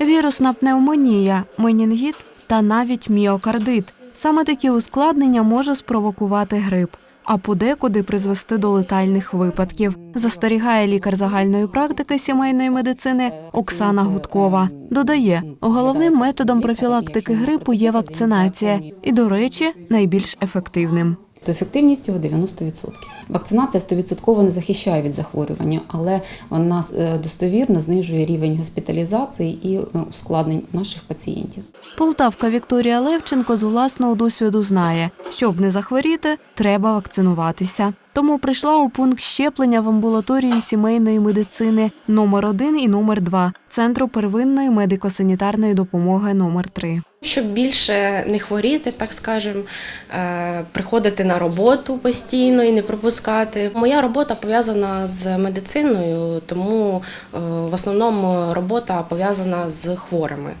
вірусна пневмонія, менінгіт та навіть міокардит. Саме такі ускладнення може спровокувати грип, а подекуди призвести до летальних випадків. Застерігає лікар загальної практики сімейної медицини Оксана Гудкова. Додає, головним методом профілактики грипу є вакцинація, і, до речі, найбільш ефективним. То ефективність цього 90%. Вакцинація 100% не захищає від захворювання, але вона е, достовірно знижує рівень госпіталізації і е, ускладнень наших пацієнтів. Полтавка Вікторія Левченко з власного досвіду знає, щоб не захворіти, треба вакцинуватися. Тому прийшла у пункт щеплення в амбулаторії сімейної медицини номер 1 і номер 2 Центру первинної медико-санітарної допомоги номер 3 Щоб більше не хворіти, так скажемо, е, приходити на роботу постійно і не пропускати. Моя робота пов'язана з медициною, тому е, в основному робота пов'язана з хворими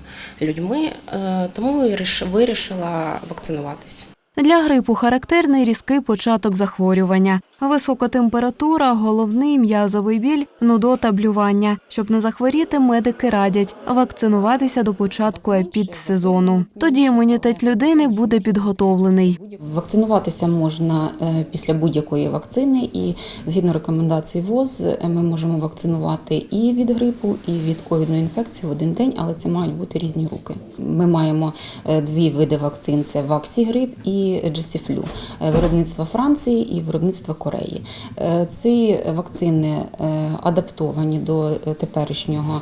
людьми, е, тому і вирішила вакцинуватись. Для грипу характерний різкий початок захворювання, висока температура, головний м'язовий біль, нудота, блювання. Щоб не захворіти, медики радять вакцинуватися до початку епідсезону. Тоді імунітет людини буде підготовлений. Вакцинуватися можна е, після будь-якої вакцини, і згідно рекомендацій ВОЗ е, ми можемо вакцинувати і від грипу, і від ковідної інфекції в один день, але це мають бути різні руки. Ми маємо е, дві види вакцин: це Ваксігрип і Джесіфлю, е, виробництва Франції і виробництва Кореї. Е, Ці вакцини е, адаптовані до е, теперішнього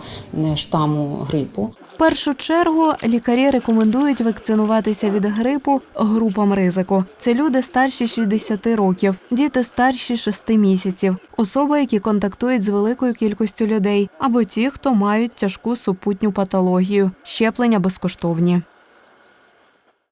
штаму грипу. В першу чергу лікарі рекомендують вакцинуватися від грипу групам ризику. Це люди старші 60 років, діти старші 6 місяців, особи, які контактують з великою кількістю людей, або ті, хто мають тяжку супутню патологію. Щеплення безкоштовні.